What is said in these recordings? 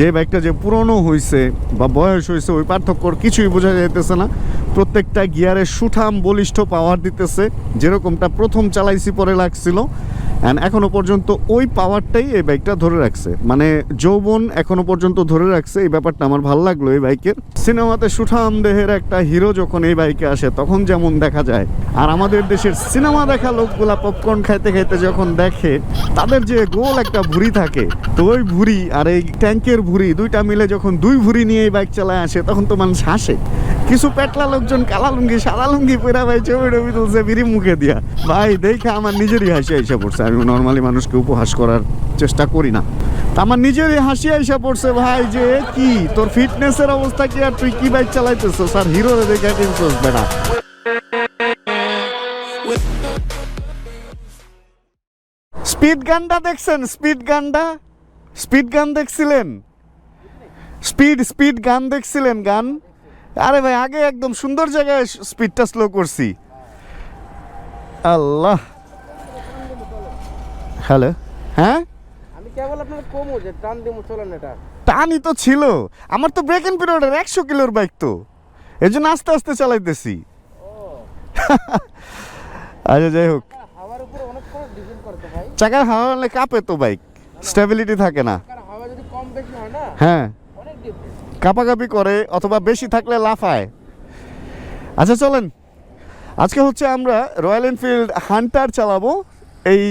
যে বাইকটা যে পুরনো হয়েছে বা বয়স হয়েছে ওই পার্থক্যর কিছুই বোঝা যাইতেছে না। প্রত্যেকটা গিয়ারে সুঠাম, বলিষ্ঠ পাওয়ার দিতেছে। যেরকমটা প্রথম চালাইছি পরে লাগছিল। অ্যান্ড এখনও পর্যন্ত ওই পাওয়ারটাই এই বাইকটা ধরে রাখছে। মানে যৌবন এখনও পর্যন্ত ধরে রাখছে। এই ব্যাপারটা আমার ভালো লাগল এই বাইকের সিনেমাতে সুঠাম দেহের একটা হিরো যখন এই বাইকে আসে, তখন যেমন দেখা যায়। আর আমাদের দেশের সিনেমা দেখা লোকগুলা পপকর্ন খাইতে খাইতে যখন দেখে, তাদের যে গোল একটা ভুঁড়ি থাকে, তো ওই ভুঁড়ি আর এই ট্যাঙ্কের ভুঁড়ি দুইটা মিলে যখন দুই ভুঁড়ি নিয়ে এই বাইক চালায় আসে, তখন তো মানুষ হাসে। কিছু পেটলা লোকজন কালা লুঙ্গি, সাদা লুঙ্গি পরে ভাই ছবি টবি তুলছে, বিড়ি মুখে দিয়া। ভাই, দেখে আমার নিজেরই হাসি আইসা পড়ছে। আমি নর্মালি মানুষকে উপহাস করার চেষ্টা করি না। আমার নিজেরই হাসি আইসা পড়ছে, ভাই, যে কি? তোর ফিটনেসের অবস্থা কি আর তুই কি বাইক চালাইতেছো স্যার হিরো দেখে কিনছোস, বেটা? স্পিড গানটা দেখছেন? স্পিড গানটা? স্পিড গান দেখছিলেন? স্পিড স্পিড গান দেখছিলেন গান? আরে ভাই আগে একদম সুন্দর জায়গায় স্পিডটা স্লো করছি। আল্লাহ। হ্যালো হ্যাঁ? আমি কেবল আপনার কমো যে টান দিমু চলেন এটা। টানই তো ছিল। আমার তো ব্রেক ইন পিরিয়ডের একশো কিলোর বাইক তো। এই জন্য আস্তে আস্তে চালাইতেছি। আচ্ছা যাই হোক। হাওয়ার উপরে অনেক করে ডিপেন্ড করতে ভাই চাকার হাওয়া হলে কাঁপে তো বাইক স্টেবিলিটি থাকে না। কারণ হাওয়া যদি কম বেশি হয় না হ্যাঁ অনেক ডিফারেন্স কাপাকাপি করে অথবা বেশি থাকলে লাফায়। আচ্ছা চলেন। আজকে হচ্ছে আমরা রয়্যাল এনফিল্ড হান্টার চালাবো এই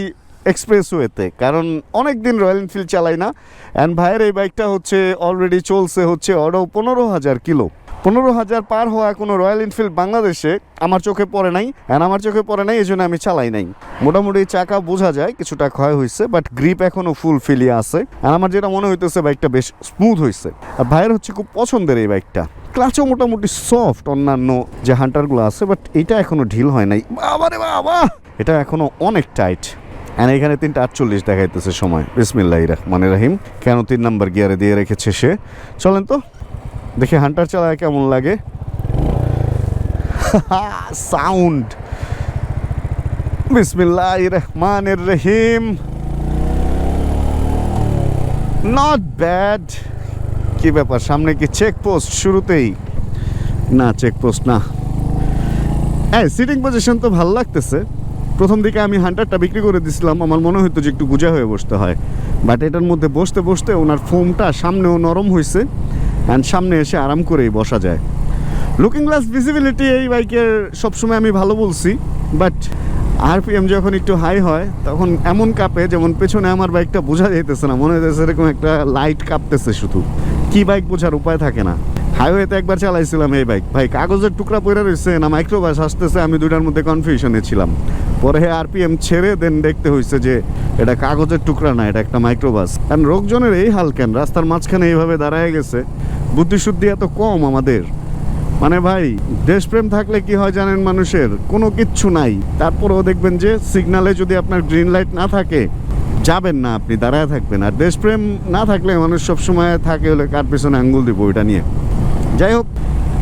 এক্সপ্রেসওয়েতে কারণ অনেক দিন রয়্যাল এনফিল্ড চালাই না। অ্যান্ড ভাইয়ের এই বাইকটা হচ্ছে অলরেডি চলছে হচ্ছে অর্ডার পনেরো হাজার কিলো। পনেরো হাজার পার হওয়া কোনো রয়্যাল এনফিল্ড বাংলাদেশে আমার চোখে পড়ে নাই অ্যান্ড আমার চোখে পড়ে নাই এই জন্য আমি চালাই নাই। মোটামুটি চাকা বোঝা যায়, কিছুটা ক্ষয় হয়েছে বাট গ্রিপ এখনও ফুল ফিলি আছে। আর আমার যেটা মনে হইতেছে বাইকটা বেশ স্মুথ হয়েছে আর ভাইয়ের হচ্ছে খুব পছন্দের এই বাইকটা ক্লাচও মোটামুটি সফট অন্যান্য যে হান্টারগুলো আছে বাট এটা এখনও ঢিল হয় নাই। বাবা রে বাবা! এটা এখনও অনেক টাইট অ্যান্ড এখানে তিনটা আটচল্লিশ দেখাইতেছে সময়। বিসমিল্লাহ রহমান রাহিম। কেন তিন নাম্বার গিয়ারে দিয়ে রেখেছে সে? চলেন তো। দেখি হান্টার চালায় কেমন লাগে। সাউন্ড। বিসমিল্লাহ রহমান রহিম। নট ব্যাড কি ব্যাপার, সামনে কি চেকপোস্ট শুরুতেই? না চেকপোস্ট না। হ্যাঁ সিটিং পজিশন তো ভালো লাগতেছে। প্রথম দিকে আমি হান্টারটা বিক্রি করে দিছিলাম, আমার মনে হতো যে একটু গুজা হয়ে বসতে হয়। বাট এটার মধ্যে বসতে বসতে ওনার ফোমটা সামনেও নরম হয়েছে অ্যান্ড সামনে এসে আরাম করেই বসা যায়। লুকিং গ্লাস ভিজিবিলিটি এই বাইকের সবসময় আমি ভালো বলছি বাট আরপিএম যখন একটু হাই হয়, তখন এমন কাঁপে যেমন পেছনে আমার বাইকটা বোঝা যাইতেছে না, মনে হইতেছে এরকম একটা লাইট কাঁপতেছে শুধু। কি বাইক বোঝার উপায় থাকে না। হাইওয়েতে একবার চালাইছিলাম এই বাইক। ভাই, কাগজের টুকরা পড়ে রয়েছে না মাইক্রোবাস আসতেছে, আমি দুইটার মধ্যে কনফিউশনে ছিলাম। পরে আরপিএম ছেড়ে দেন দেখতে হয়েছে যে এটা কাগজের টুকরা না, এটা একটা মাইক্রোবাস কারণ লোকজনের এই হাল কেন রাস্তার মাঝখানে এইভাবে দাঁড়ায় গেছে বুদ্ধিশুদ্ধি এত কম আমাদের। মানে ভাই, দেশপ্রেম থাকলে কি হয় জানেন মানুষের? কোনো কিচ্ছু নাই। তারপরেও দেখবেন যে সিগনালে যদি আপনার গ্রিন লাইট না থাকে, যাবেন না আপনি, দাঁড়ায় থাকবেন। আর দেশপ্রেম না থাকলে মানুষ সবসময় থাকে হলে কার পেছনে আঙ্গুল দিব ওইটা নিয়ে। যাই হোক,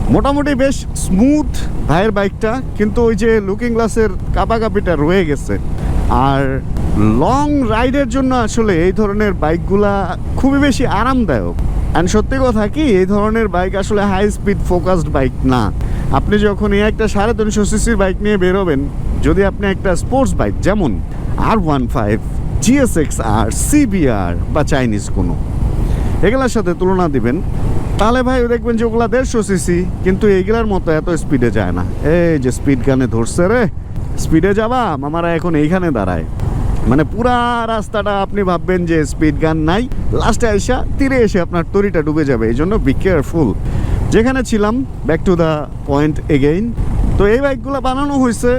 মোটামুটি বেশ স্মুথ ভাইয়ের বাইকটা কিন্তু ওই যে লুকিং গ্লাসের কাপাকাপিটা রয়ে গেছে। আর লং রাইডের জন্য আসলে এই ধরনের বাইকগুলা খুবই বেশি আরামদায়ক। অ্যান্ড সত্যি কথা কি, এই ধরনের বাইক আসলে হাই স্পিড ফোকাসড বাইক না। আপনি যখন এই একটা সাড়ে তিনশো সিসির বাইক নিয়ে বেরোবেন, যদি আপনি একটা স্পোর্টস বাইক যেমন R one five GSX R CBR বা চাইনিজ কোনো, এগুলোর সাথে তুলনা দিবেন, তাহলে ভাই দেখবেন যে ওগুলা দেড়শো সিসি কিন্তু এইগুলার মতো এত স্পিডে যায় না। এই যে স্পিড গানে ধরছে রে স্পিডে যাবা, মামারা এখন এইখানে দাঁড়ায়। মানে পুরা রাস্তাটা আপনি ভাববেন যে স্পিড গান নাই। লাস্টে এসে তীরে এসে আপনার তরিটা ডুবে যাবে, এই জন্য বি কেয়ারফুল যেখানে ছিলাম back to the point again তো এই বাইকগুলো বানানো হয়েছে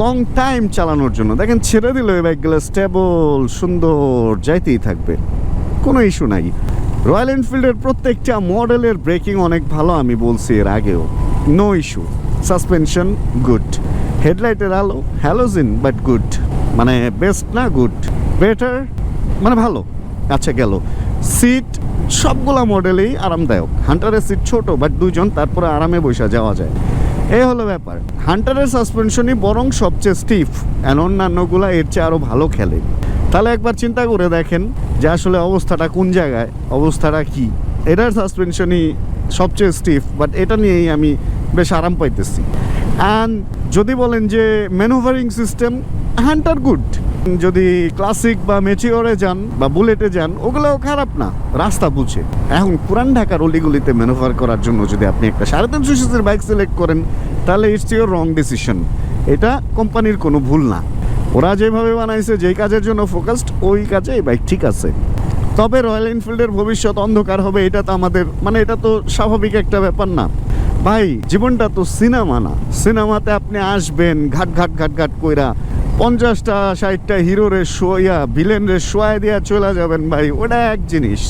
লং টাইম চালানোর জন্য। দেখেন, ছেড়ে দিল এই বাইকগুলো স্টেবল সুন্দর, যাইতেই থাকবে। কোনো ইস্যু নাই। রয়্যাল এনফিল্ডের প্রত্যেকটা মডেলের ব্রেকিং অনেক ভালো, আমি বলছি এর আগেও। নো ইস্যু সাসপেনশন গুড হেডলাইটের আলো হ্যালোজিন বাট গুড মানে বেস্ট না গুড বেটার মানে ভালো। আচ্ছা গেল। সিট সবগুলা মডেলেই আরামদায়ক। হান্টারের সিট ছোট বাট দুজন তারপরে আরামে বসে যাওয়া যায়। এই হলো ব্যাপার। হান্টারের সাসপেনশনই বরং সবচেয়ে স্টিফ অ্যান্ড অন্যান্যগুলা এর চেয়ে আরও ভালো খেলে। তাহলে একবার চিন্তা করে দেখেন যে আসলে অবস্থাটা কোন জায়গায়, অবস্থাটা কি? এটার সাসপেনশনই সবচেয়ে স্টিফ বাট এটা নিয়েই আমি বেশ আরাম পাইতেছি। অ্যান্ড যদি বলেন যে ম্যানুভারিং সিস্টেম হ্যান্টার গুড যদি ক্লাসিক বা মেচিওরে যান বা বুলেটে যান, ওগুলোও খারাপ না, রাস্তা বুঝে। এখন পুরান ঢাকার অলিগুলিতে ম্যানুভার করার জন্য যদি আপনি একটা সাড়ে তিনশো সিসির বাইক সিলেক্ট করেন, তাহলে ইটস ইউর রং ডিসিশন এটা কোম্পানির কোনো ভুল না। ওরা যেভাবে বানাইছে, যেই কাজের জন্য ফোকাসড ওই কাজে এই বাইক ঠিক আছে। তবে রয়্যাল এনফিল্ডের ভবিষ্যৎ অন্ধকার হবে, এটা তো আমাদের মানে এটা তো স্বাভাবিক একটা ব্যাপার না। ভাই, জীবনটা তো সিনেমা না। সিনেমাতে আপনি আসবেন, ঘাট ঘাট ঘাট ঘাট কইরা পঞ্চাশটা, ষাটটা হিরোরে শোয়া ভিলেনরে শোয়া দিয়া চলে যাবেন ভাই, ওটা এক জিনিস।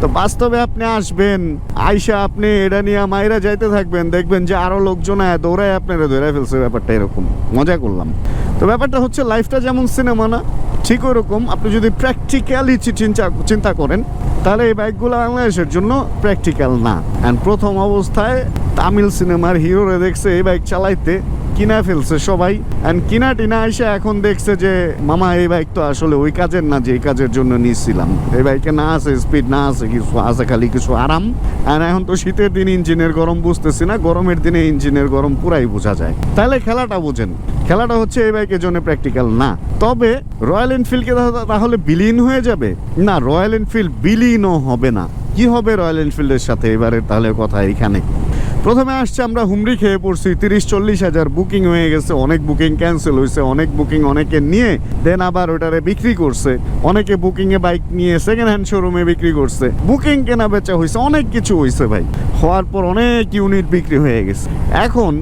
তো বাস্তবে আপনি আসবেন, আইসা আপনি এটা নিয়ে মাইরা যাইতে থাকবেন, দেখবেন যে আরও লোকজন আয় দৌড়ায় আপনারা ধরে ফেলছে ব্যাপারটা এরকম। মজা করলাম। তো ব্যাপারটা হচ্ছে লাইফটা যেমন সিনেমা না, ঠিক ওরকম। আপনি যদি প্র্যাকটিক্যালি চিন্তা চিন্তা করেন, তাহলে এই বাইকগুলো বাংলাদেশের জন্য প্র্যাকটিক্যাল না। অ্যান্ড প্রথম অবস্থায় তামিল সিনেমার হিরোরে দেখছে এই বাইক চালাইতে। কিনা ফেলছে সবাই। অ্যান্ড কিনা টিনা এসে এখন দেখছে যে, মামা, এই বাইক তো আসলে ওই কাজের না, যে এই কাজের জন্য নিয়েছিলাম। এই বাইকে না আছে স্পিড না আছে কিছু, আছে খালি কিছু আরাম। আর এখন তো শীতের দিন, ইঞ্জিনের গরম বুঝতেছি না, গরমের দিনে ইঞ্জিনের গরম পুরাই বোঝা যায়। তাহলে খেলাটা বুঝেন, খেলাটা হচ্ছে এই বাইকের জন্য প্র্যাকটিক্যাল না। তবে রয়্যাল এনফিল্ডকে তাহ- তাহলে বিলীন হয়ে যাবে? না রয়্যাল এনফিল্ড বিলীনও হবে না। কি হবে রয়্যাল এনফিল্ডের সাথে? এবারে তাহলে কথা এইখানে। প্রথমে আসছে আমরা হুমড়ি খেয়ে পড়ছি, তিরিশ চল্লিশ হাজার বুকিং হয়ে গেছে, অনেক বুকিং ক্যান্সেল হয়েছে অনেক বুকিং অনেকে নিয়ে দেন আবার ওটারে বিক্রি করছে। অনেকে বুকিংয়ে বাইক নিয়ে সেকেন্ড হ্যান্ড শোরুমে বিক্রি করছে। বুকিং কেনা বেচা হয়েছে অনেক কিছু হয়েছে ভাই। হওয়ার পর অনেক ইউনিট বিক্রি হয়ে গেছে। এখন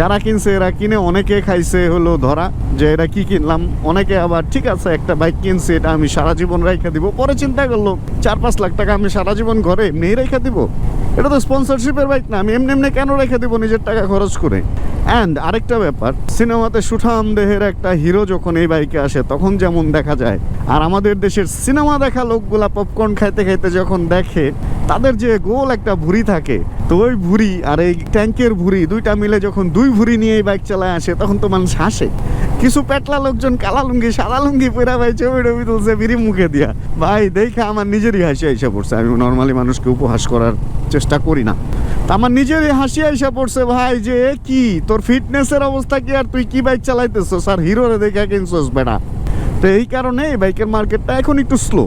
যারা কিনছে, এরা কিনে অনেকে খাইছে হলো ধরা, যে এরা কি কিনলাম, অনেকে আবার ঠিক আছে, একটা বাইক কিনছে, এটা আমি সারা জীবন রেখে দিব। পরে চিন্তা করল, চার পাঁচ লাখ টাকা আমি সারা জীবন ঘরে এমনি রেখে দিব। এটা তো স্পন্সরশিপের বাইক না, আমি এমনি এমনি কেন রেখে দিব নিজের টাকা খরচ করে? অ্যান্ড আরেকটা ব্যাপার, সিনেমাতে সুঠাম দেহের একটা হিরো যখন এই বাইকে আসে, তখন যেমন দেখা যায়। আর আমাদের দেশের সিনেমা দেখা লোকগুলা পপকর্ন খাইতে খাইতে যখন দেখে তাদের যে গোল একটা ভুঁড়ি থাকে, তো ওই ভুঁড়ি আর এই ট্যাঙ্কের ভুঁড়ি দুইটা মিলে যখন দুই ভুঁড়ি নিয়ে বাইক চালায় আসে, তখন তো মানুষ হাসে। কিছু পেটলা লোকজন কালা লুঙ্গি, সাদা লুঙ্গি পরে ভাই ছবি টবি তুলছে বিড়ি মুখে দিয়া। ভাই, দেখে আমার নিজেরই হাসি আইসা পড়ছে। আমি নর্মালি মানুষকে উপহাস করার চেষ্টা করি না। আমার নিজেরই হাসি আইসা পড়ছে ভাই যে কি? তোর ফিটনেসের অবস্থা কি আর তুই কি বাইক চালাইতেছ স্যার হিরোরে দেখে কিনছস বেটা? তো এই কারণে এই বাইকের মার্কেটটা এখন একটু স্লো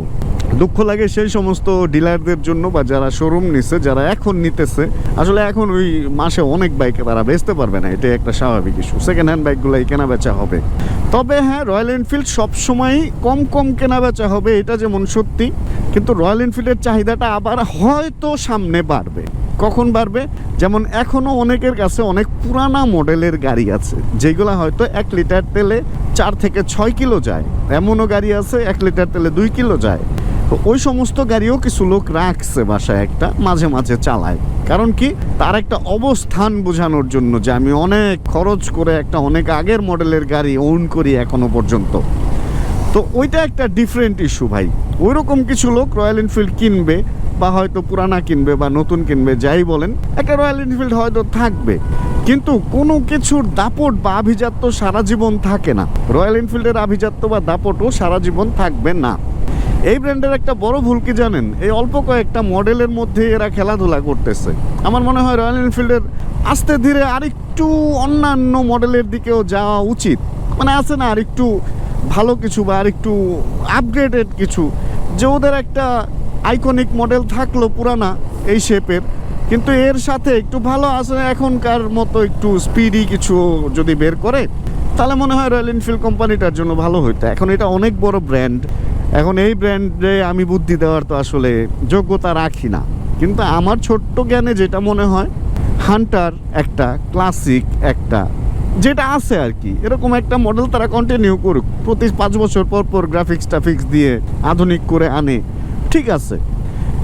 দুঃখ লাগে সেই সমস্ত ডিলারদের জন্য বা যারা শোরুম নিছে, যারা এখন নিতেছে। আসলে এখন ওই মাসে অনেক বাইক তারা বেচতে পারবে না, এটাই একটা স্বাভাবিক ইস্যু সেকেন্ড হ্যান্ড বাইকগুলোই কেনা বেচা হবে। তবে হ্যাঁ রয়্যাল এনফিল্ড সবসময়ই কম কম কেনা বেচা হবে, এটা যেমন সত্যি। কিন্তু রয়্যাল এনফিল্ডের চাহিদাটা আবার হয়তো সামনে বাড়বে। কখন বাড়বে? যেমন এখনও অনেকের কাছে অনেক পুরানা মডেলের গাড়ি আছে, যেগুলো হয়তো এক লিটার তেলে চার থেকে ছয় কিলো যায়। এমনও গাড়ি আছে, এক লিটার তেলে দুই কিলো যায়। তো ওই সমস্ত গাড়িও কিছু লোক রাখছে বাসায় একটা, মাঝে মাঝে চালায়। কারণ কি? তার একটা অবস্থান বোঝানোর জন্য যে আমি অনেক খরচ করে একটা অনেক আগের মডেলের গাড়ি ওন করি এখনও পর্যন্ত। তো ওইটা একটা ডিফারেন্ট ইস্যু ভাই। ওই রকম কিছু লোক রয়্যাল এনফিল্ড কিনবে বা হয়তো পুরানা কিনবে বা নতুন কিনবে, যাই বলেন, একটা রয়্যাল এনফিল্ড হয়তো থাকবে। কিন্তু কোনো কিছুর দাপট বা আভিজাত্য সারা জীবন থাকে না। রয়্যাল এনফিল্ডের আভিজাত্য বা দাপটও সারা জীবন থাকবে না। এই ব্র্যান্ডের একটা বড় ভুল কি জানেন? এই অল্প কয়েকটা মডেলের মধ্যে এরা খেলাধুলা করতেছে। আমার মনে হয় রয়্যাল এনফিল্ডের আস্তে ধীরে আরেকটু অন্যান্য মডেলের দিকেও যাওয়া উচিত। মানে আছে না আরেকটু ভালো কিছু বা আরেকটু আপগ্রেডেড কিছু। যে ওদের একটা আইকনিক মডেল থাকল পুরানা এই শেপের কিন্তু এর সাথে একটু ভালো আছে এখনকার মতো একটু স্পিডি কিছু যদি বের করে, তাহলে মনে হয় রয়্যাল এনফিল্ড কোম্পানিটার জন্য ভালো হইতো। এখন এটা অনেক বড় ব্র্যান্ড এখন এই ব্র্যান্ডে আমি বুদ্ধি দেওয়ার তো আসলে যোগ্যতা রাখি না। কিন্তু আমার ছোট্ট জ্ঞানে যেটা মনে হয় হান্টার একটা ক্লাসিক একটা, যেটা আছে আর কি। এরকম একটা মডেল তারা কন্টিনিউ করুক, প্রতি পাঁচ বছর পর পর গ্রাফিক্স টাফিক্স দিয়ে আধুনিক করে আনে, ঠিক আছে।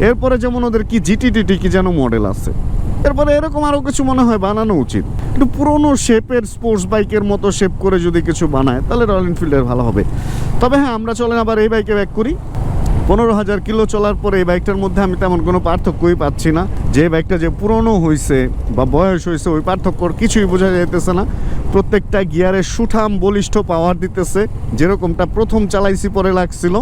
এরপরে যেমন ওদের কি জিটি টিটি কি যেন মডেল আছে। এরপরে এরকম আরও কিছু মনে হয় বানানো উচিত। একটু পুরোনো শেপের স্পোর্টস বাইকের মতো শেপ করে যদি কিছু বানায়, তাহলে রয়্যাল এনফিল্ডের ভালো হবে। তবে হ্যাঁ আমরা চলেন আবার এই বাইকে ব্যাক করি। পনেরো হাজার কিলো চলার পরে এই বাইকটার মধ্যে আমি তেমন কোনো পার্থক্যই পাচ্ছি না। যে বাইকটা যে পুরনো হয়েছে বা বয়স হয়েছে ওই পার্থক্যর কিছুই বোঝা যাইতেছে না। প্রত্যেকটা গিয়ারে সুঠাম বলিষ্ঠ পাওয়ার দিতেছে, যেরকমটা প্রথম চালাইছি, পরে লাগছিল।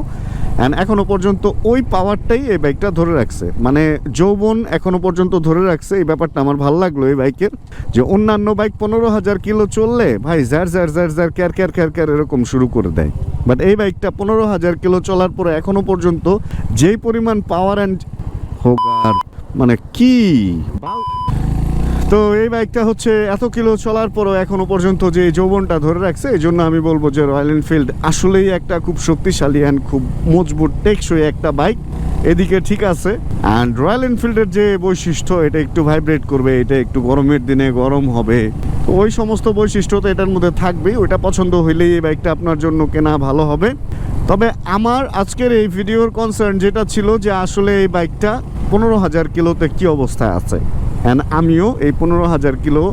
অ্যান্ড এখনও পর্যন্ত ওই পাওয়ারটাই এই বাইকটা ধরে রাখছে। মানে যৌবন এখনও পর্যন্ত ধরে রাখছে। এই ব্যাপারটা আমার ভালো লাগল এই বাইকের যে অন্যান্য বাইক পনেরো হাজার কিলো চললে, ভাই জ্যার জ্যার জ্যার জ্যার ক্যার ক্যার ক্যার ক্যার এরকম শুরু করে দেয়। বাট এই বাইকটা পনেরো হাজার কিলো চলার পরে এখনও পর্যন্ত যেই পরিমাণ পাওয়ার অ্যান্ড হোগার মানে কি? তো এই বাইকটা হচ্ছে এত কিলো চলার পরও এখনও পর্যন্ত যে যৌবনটা ধরে রাখছে, এই জন্য আমি বলব যে রয়্যাল এনফিল্ড আসলেই একটা খুব শক্তিশালী অ্যান্ড খুব মজবুত, টেকসই একটা বাইক। এদিকে ঠিক আছে। অ্যান্ড রয়্যাল এনফিল্ডের যে বৈশিষ্ট্য, এটা একটু ভাইব্রেট করবে, এটা একটু গরমের দিনে গরম হবে। ওই সমস্ত বৈশিষ্ট্য তো এটার মধ্যে থাকবেই, ওইটা পছন্দ হইলেই এই বাইকটা আপনার জন্য কেনা ভালো হবে। তবে আমার আজকের এই ভিডিওর কনসার্ন যেটা ছিল যে আসলে এই বাইকটা পনেরো হাজার কিলোতে কি অবস্থায় আছে। অ্যান্ড আমিও এই পনেরো হাজার কিলো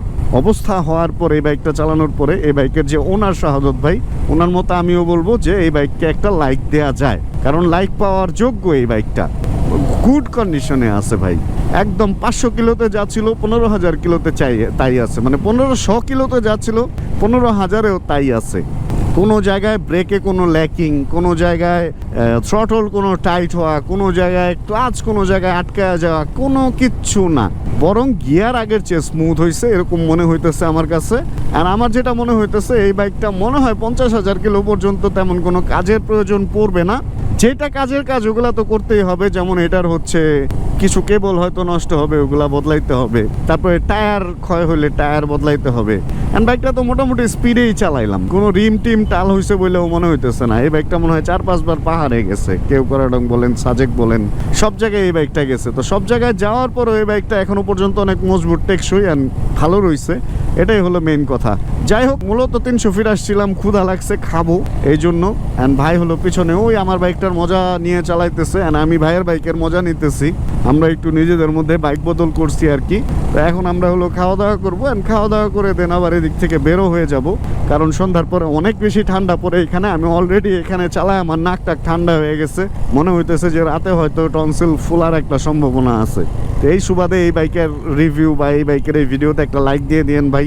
অবস্থা হওয়ার পরে এই বাইকটা চালানোর পরে এই বাইকের যে ওনার শাহাদত ভাই, ওনার মতো আমিও বলব যে এই বাইককে একটা লাইক দেয়া যায়। কারণ লাইক পাওয়ার যোগ্য এই বাইকটা গুড কন্ডিশনে আছে ভাই। একদম পাঁচশো কিলোতে যাচ্ছিল পনেরো হাজার কিলোতে চাই তাই আছে। মানে পনেরোশো কিলোতে যাচ্ছিল পনেরো হাজারেও তাই আছে। কোনো জায়গায় ব্রেকে কোনো ল্যাকিং কোনো জায়গায় থ্রটল কোনো টাইট হওয়া, কোনো জায়গায় ক্লাচ কোনো জায়গায় আটকায় যাওয়া, কোনো কিচ্ছু না। বরং গিয়ার আগের চেয়ে স্মুথ হয়েছে এরকম মনে হইতেছে আমার কাছে। আর আমার যেটা মনে হইতেছে, এই বাইকটা মনে হয় পঞ্চাশ হাজার কিলো পর্যন্ত তেমন কোনো কাজের প্রয়োজন পড়বে না। যেটা কাজের কাজ, ওগুলা তো করতেই হবে। যেমন এটার হচ্ছে কিছু কেবল হয়তো নষ্ট হবে, ওগুলা বদলাইতে হবে। তারপরে টায়ার ক্ষয় হলে টায়ার বদলাইতে হবে। অ্যান্ড বাইকটা তো মোটামুটি স্পিডেই চালাইলাম। কোনো রিম টিম টাল হয়েছে বলেও মনে হইতেছে না। এই বাইকটা মনে হয় চার, পাঁচবার পাহাড়ে গেছে। কেউ করাডং বলেন, সাজেক বলেন, সব জায়গায় এই বাইকটা গেছে। তো সব জায়গায় যাওয়ার পরও এই বাইকটা এখনও পর্যন্ত অনেক মজবুত, টেকসই অ্যান্ড ভালো রয়েছে এটাই হলো মেইন কথা। যাই হোক, মূলত তিনশো ফিট আসছিলাম, ক্ষুধা লাগছে, খাব এই জন্য অ্যান্ড ভাই হলো পিছনে, ওই আমার বাইকটার মজা নিয়ে চালাইতেছে। অ্যান্ড আমি ভাইয়ের বাইকের মজা নিতেছি। আমরা একটু নিজেদের মধ্যে বাইক বদল করছি আর কি। তো এখন আমরা হলো খাওয়া দাওয়া করব অ্যান্ড খাওয়া দাওয়া করে দেন আবার এদিক থেকে বেরো হয়ে যাব। কারণ সন্ধ্যার পরে অনেক বেশি ঠান্ডা পড়ে এখানে। আমি অলরেডি এখানে চালাই আমার নাক টাক ঠান্ডা হয়ে গেছে। মনে হইতেছে যে রাতে হয়তো টনসিল ফুলার একটা সম্ভাবনা আছে। তো এই সুবাদে এই বাইকের রিভিউ বা এই বাইকের এই ভিডিওতে একটা লাইক দিয়ে দিয়েন ভাই।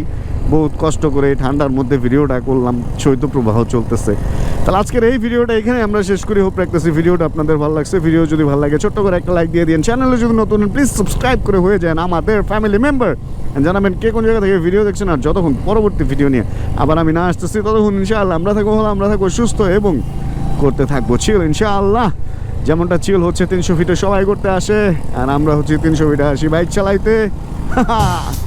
বহুত কষ্ট করে ঠান্ডার মধ্যে ভিডিওটা করলাম, শৈত্যপ্রবাহ চলতেছে। তাহলে আজকের এই ভিডিওটা এখানে আমরা শেষ করি। হোপ রাখতেছি ভিডিওটা আপনাদের ভালো লাগছে। ভিডিও যদি ভালো লাগে, ছোট্ট করে একটা লাইক দিয়ে দিন। চ্যানেলে যদি নতুন প্লিজ সাবস্ক্রাইব করে হয়ে যান আমাদের ফ্যামিলি মেম্বার জানাবেন কে কোন জায়গা থেকে ভিডিও দেখছেন আর যতক্ষণ পরবর্তী ভিডিও নিয়ে। আবার আমি না আসতেছি, ততক্ষণ ইনশাআল্লাহ আমরা থাকব ভালো আমরা থাকব সুস্থ এবং করতে থাকব চিল ইনশাআল্লাহ। যেমনটা চিল হচ্ছে তিনশো ফিটে সবাই করতে আসে, আর আমরা হচ্ছে তিনশো ফিটে আসি বাইক চালাইতে।